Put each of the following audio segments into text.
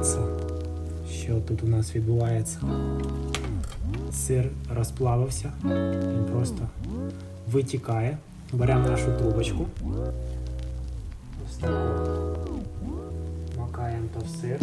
Дивіться, що тут у нас відбувається. Сир розплавився, він просто витікає. Беремо нашу трубочку. Макаємо то в сир,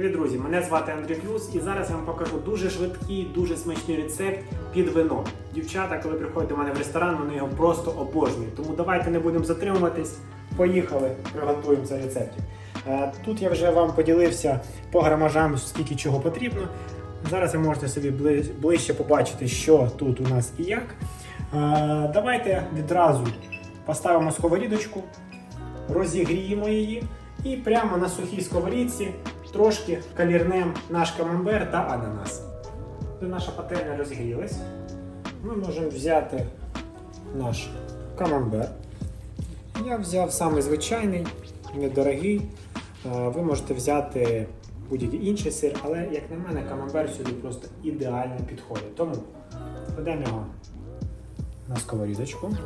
Привіт, друзі! Мене звати Андрій Клюс, і зараз я вам покажу дуже швидкий, дуже смачний рецепт під вино. Дівчата, коли приходять до мене в ресторан, вони його просто обожнюють. Тому давайте не будемо затримуватись. Поїхали, приготуємо цей рецепт. Е, Тут я вже вам поділився по грамажам, скільки чого потрібно. Зараз ви можете собі ближче побачити, що тут у нас і як. Е, Давайте відразу поставимо сковорідочку, розігріємо її і прямо на сухій сковорідці трошки калірнем наш камамбер та ананас. Наша пательня розігрілась, ми можемо взяти наш камамбер. Я взяв самий звичайний, недорогий. Е, Ви можете взяти будь-який інший сир, але, як на мене, камамбер сюди просто ідеально підходить. Тому кладемо його на сковорідочку.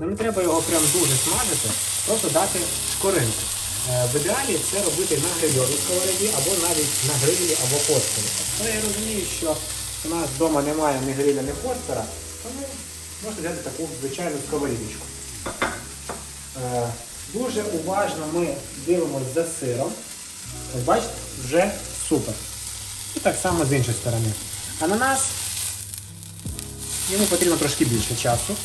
Нам не треба його прям дуже смажити, просто дати шкоринку. Е, В ідеалі це робити на грильовій сковороді або навіть на грилі або фосфорі. Але я розумію, що у нас вдома немає ні гриля, ні фосфора, тому можна взяти таку звичайну сковорідочку. Е, Дуже уважно ми дивимося за сиром. Бачите, вже супер. І так само з іншої сторони. Ананас Йому потрібно трошки більше часу.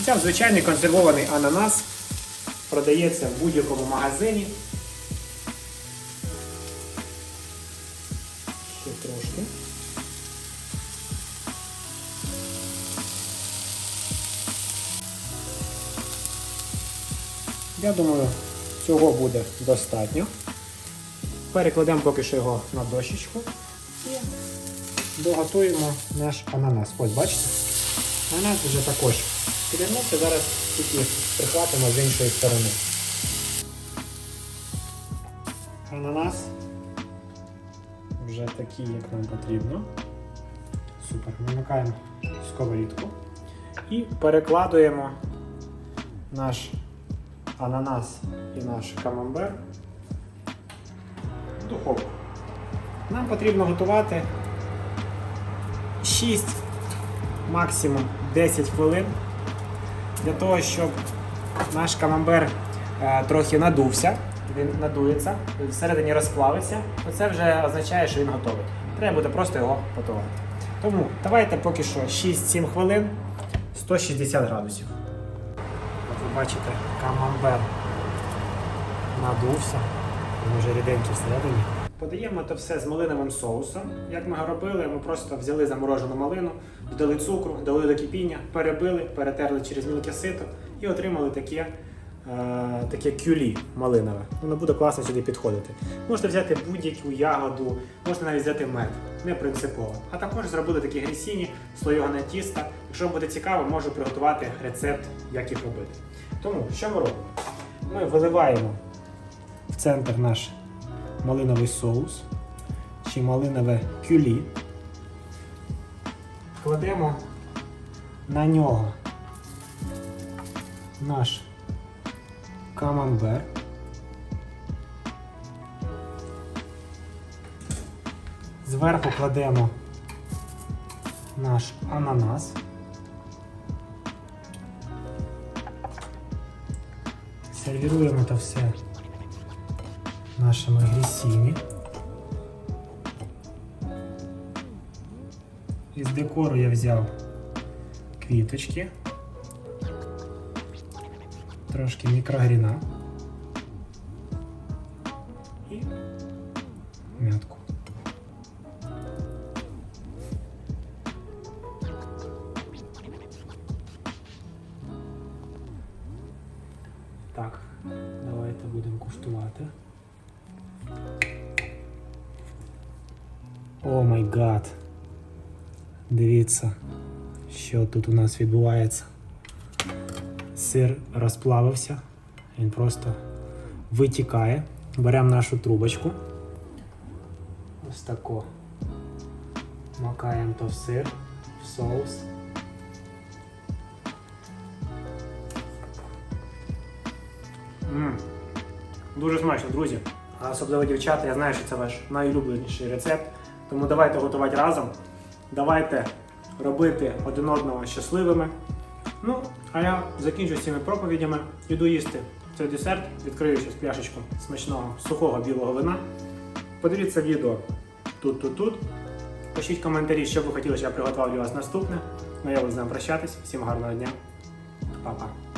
Взяв звичайний консервований ананас. Продається в будь-якому магазині. Ще трошки. Я думаю, цього буде достатньо. Перекладемо поки що його на дощечку і доготуємо наш ананас. Ось бачите? Ананас вже також підвернувся, зараз тільки прихватимо з іншої сторони. Ананас вже такий, як нам потрібно. Супер. Вимикаємо сковорідку і перекладуємо наш ананас і наш камамбер в духовку. Нам потрібно готувати 6, максимум 10 хвилин для того, щоб наш камамбер е, трохи надувся. Він надується, всередині розплавиться. Оце вже означає, що він готовий. Треба буде просто його готувати. Тому давайте поки що 6-7 хвилин 160 градусів. Ви бачите, камамбер надувся, він вже ріденький всередині. Подаємо це все з малиновим соусом. Як ми робили, ми просто взяли заморожену малину, додали цукру, дали до кипіння, перебили, перетерли через мілке сито і отримали таке, е, таке кюлі малинове. Воно буде класно сюди підходити. Можете взяти будь-яку ягоду, можете навіть взяти мед, не принципово. А також зробили такі грісіні, слойоне тіста. Якщо буде цікаво, можу приготувати рецепт, як їх робити. Тому що ми робимо? Ми виливаємо в центр наш малиновий соус чи малинове кюлі. Кладемо на нього наш камамбер. Зверху кладемо наш ананас. Сервіруємо це все нашими грісіні. Із декору я взяв квіточки, трошки мікрогріна і м'ятку. Так, давайте будемо куштувати. О май гад. Дивіться, що тут у нас відбувається. Сир розплавився, він просто витікає. Беремо нашу трубочку, Ось тако. Макаємо то в сир, в соус. Мм. Дуже смачно, друзі. А особливо дівчата, я знаю, що це ваш найулюбленіший рецепт. Тому давайте готувати разом. Давайте робити один одного щасливими. Ну, а я закінчу цими проповідями. Іду їсти цей десерт, відкрию ще пляшечку смачного сухого білого вина. Подивіться відео тут, тут, тут. Пишіть коментарі, що ви хотіли, щоб я приготував для вас наступне. Ну я буду з ним прощатись. Всім гарного дня. Па-па.